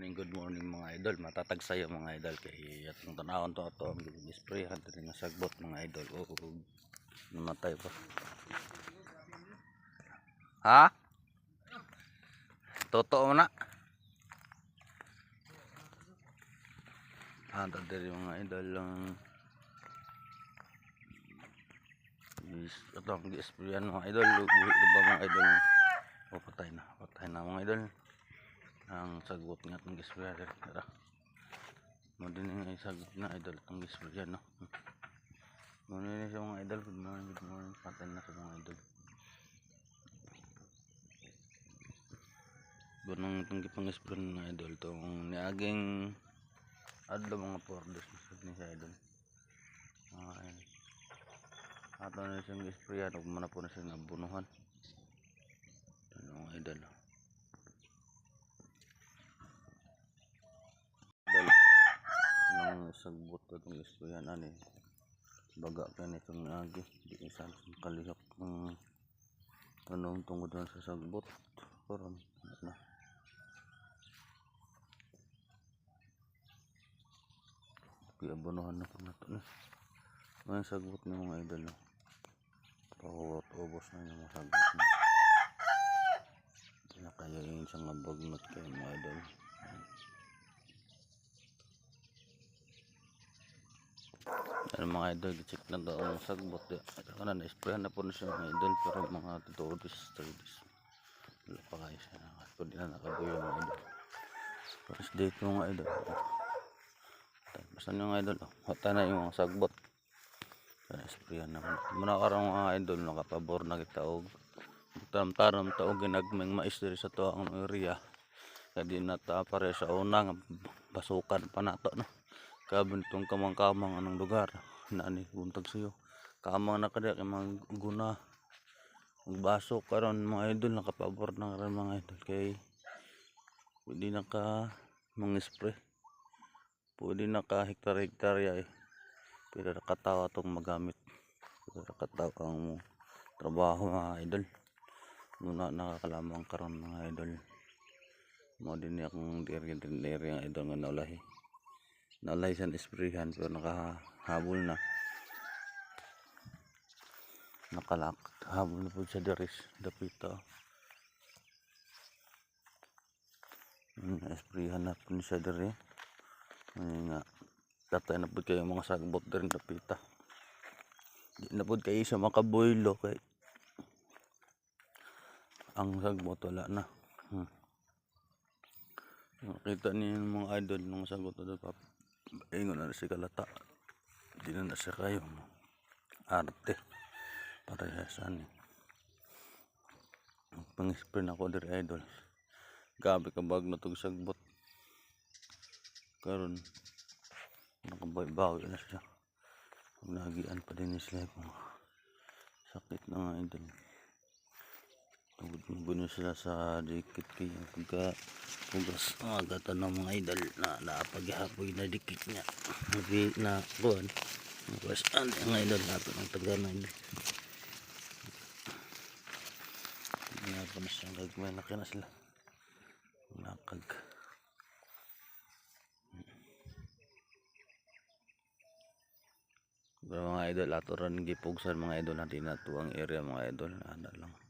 morning, good morning mga idol. Matatag sayo mga idol kay atong tanawon to ato ang display hadto nga sagbot mga idol. Oo, oo. namatay pa. Ha? Totoo na. Ah, diri mga idol lang is ito ang displayan mga idol. Na ba mga idol? O patay na, patay na mga idol ang sagot nga itong gispraya dito tara. Madini nga sagot na idol itong gispraya no? Madini sa mga idol. Good morning good morning. Patay na sa mga idol. Bunong itong gipang gispraya na idol itong niaging adlo mga pordos ni sa idol. Okay ato na siyang gispraya no kumana po na siya nabunuhan. Ano mga idol dal sagbot ko itong istoryan ani baga ka nitong agi di isa kalihok ng anong tungod na sa sagbot karon na Piabonohan na po na ito na. Mga sagbot ng mga idol na. Pahawat ubos na yung mga sagbot na. Nakaya yung isang abagnot kayo mga idol. Ano mga idol, check na daw ang sagbot. Ano na, na-sprayan na po na siya mga idol. Pero mga 2 days, 3 days. Wala pa kayo siya. Pwede na nakabuyo mga idol. First date mga idol. Basta nyo mga idol. oh. Na yung mga sagbot. Na-sprayan na. Muna karang mga idol, nakapabor na kita og taram-taram ta og ginagmeng mais diri sa to ang area. Kadi na ta pare sa una nga basukan pa nato no kabintong kamang-kamang anong lugar? Na ni buntag sayo. Kamang na kada kay mga guna. Ang baso karon mga idol nakapabor na karon mga idol. Kay pwede na ka mga spray pwede na ka hektar-hektar ya eh pero nakatawa tong magamit. Pero nakatawa ang trabaho mga idol. Muna nakakalamang karon mga idol. Mo din akong diri area ang idol nga naulahi naulay sa isprihan pero nakahabol na. Nakalak. Habol na po sa diris dapita hmm, isprihan na po sa diri Ayun nga tatay na po kayo mga sagbot din dapita. Di na po kayo sa makaboylo kay ang sagbot wala na. Hmm. Nakita niyo yung mga idol ng sagot na doon. Ingon na si Kalata. Hindi na na siya kayo. Arte. Parehasan eh. Pang-spray na ako diri idol. Gabi ka bag na itong sagbot. Karon na siya. Nagian pa din sila kung sakit na nga idol. Buno sila sa dikit kayo pagka pugas ang agata ng mga idol na napaghapoy na dikit niya Nabi na kuhan pugas ang mga idol nato ng taga na idol nga pa na siyang gagmay na na sila nakag Pero mga idol, ato rin gipugsan mga idol natin na tuwang area mga idol. Ano lang.